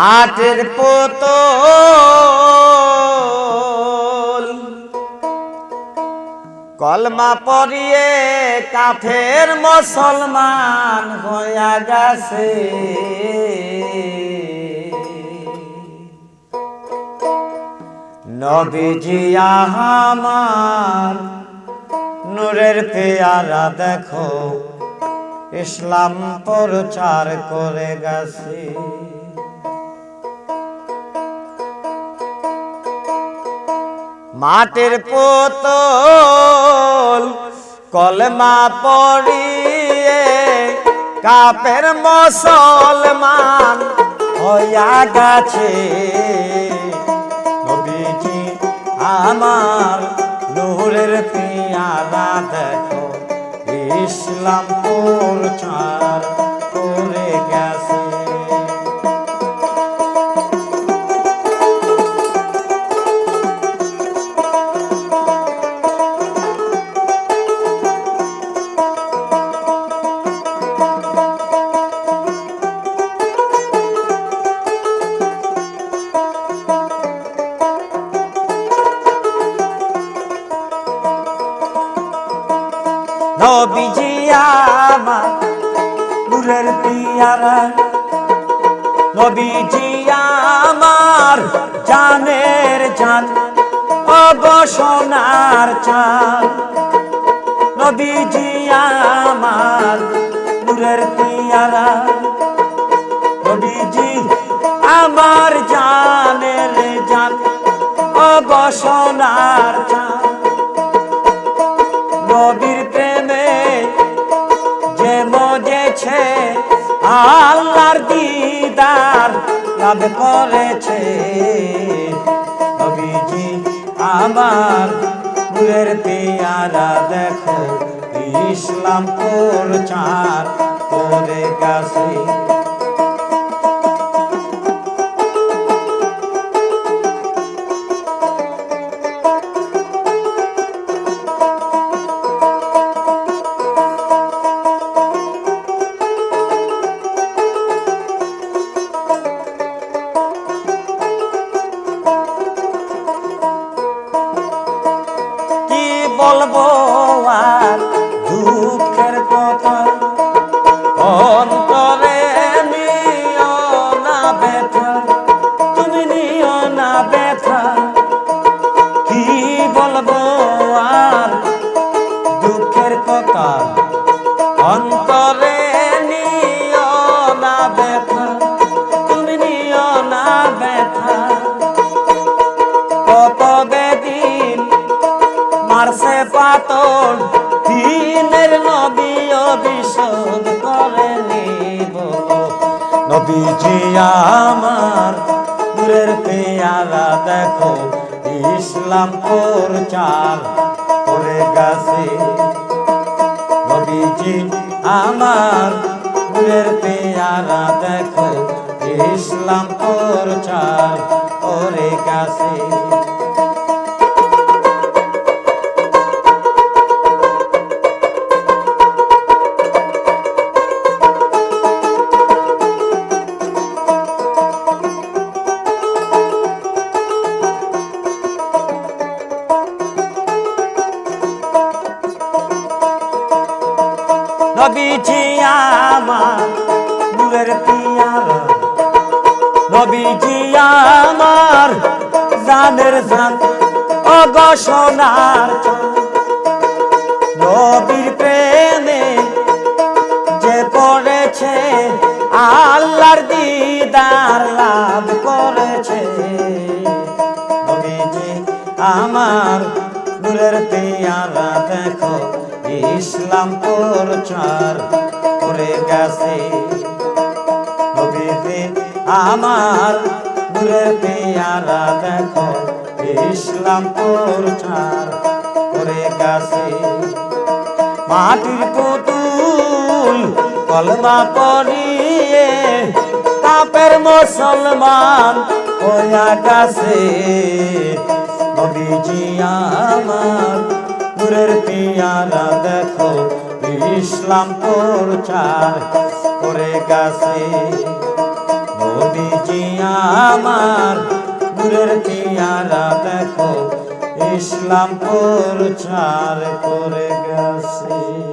মাটির পুতুল। কলমা পরিয়ে কাফের মুসলমান হইয়া গেছে। নবীজি আমার নূরের পেয়ারা দেখো, ইসলাম প্রচার করে গেছে। মাটির পুতুল কলমা পড়িয়ে কাপের মুসলমান হইয়া গেছে। নবীজি, আমার নূরের পিয়ারা দেখো ইসলাম প্রচার করে গেছে। নবীজি আমার, নূরের পিয়ারা নবীজি জানের জান, অবসনার চান। নবীজি আমার, নূরের পিয়ারা নবীজি আমার, জানের জান, অবসনার চান। নবীর আল্লাহর দিদার লাভ করেছে। নবীজি আমার নূরের পেয়ারা দেখো ইসলাম প্রচার করে গেছে। বলবো আর নবীজি আমার দূরের পেয়ারা দেখো, ইসলাম চাল করে গেছে। নবীজি, আমার দূরের পেয়ারা দেখো, ইসলাম চাল করে গেছে। নবীজি আমার নূরের পিয়ারা নবীজি আমার জানের জান। অগসনার নবীর প্রেমে যে পড়েছে, আল্লাহর দিদার লাভ করেছে। নবীজি, আমার নূরের পেয়ারা দেখো। ইসলাম প্রচার করে গেছে। নবীজি আমার নূরের পেয়ারা দেখো, ইসলাম প্রচার করে গেছে। মাটির পুতুল কলমা পড়িয়ে কাপের মুসলমান হইয়া গেছে। নবীজি আমার নূরের পিয়ারা দেখো, ইসলাম প্রচার করে গেছে। মোদিজি আমার দূরের পিয়ারা দেখো, ইসলাম প্রচার করে গেছে।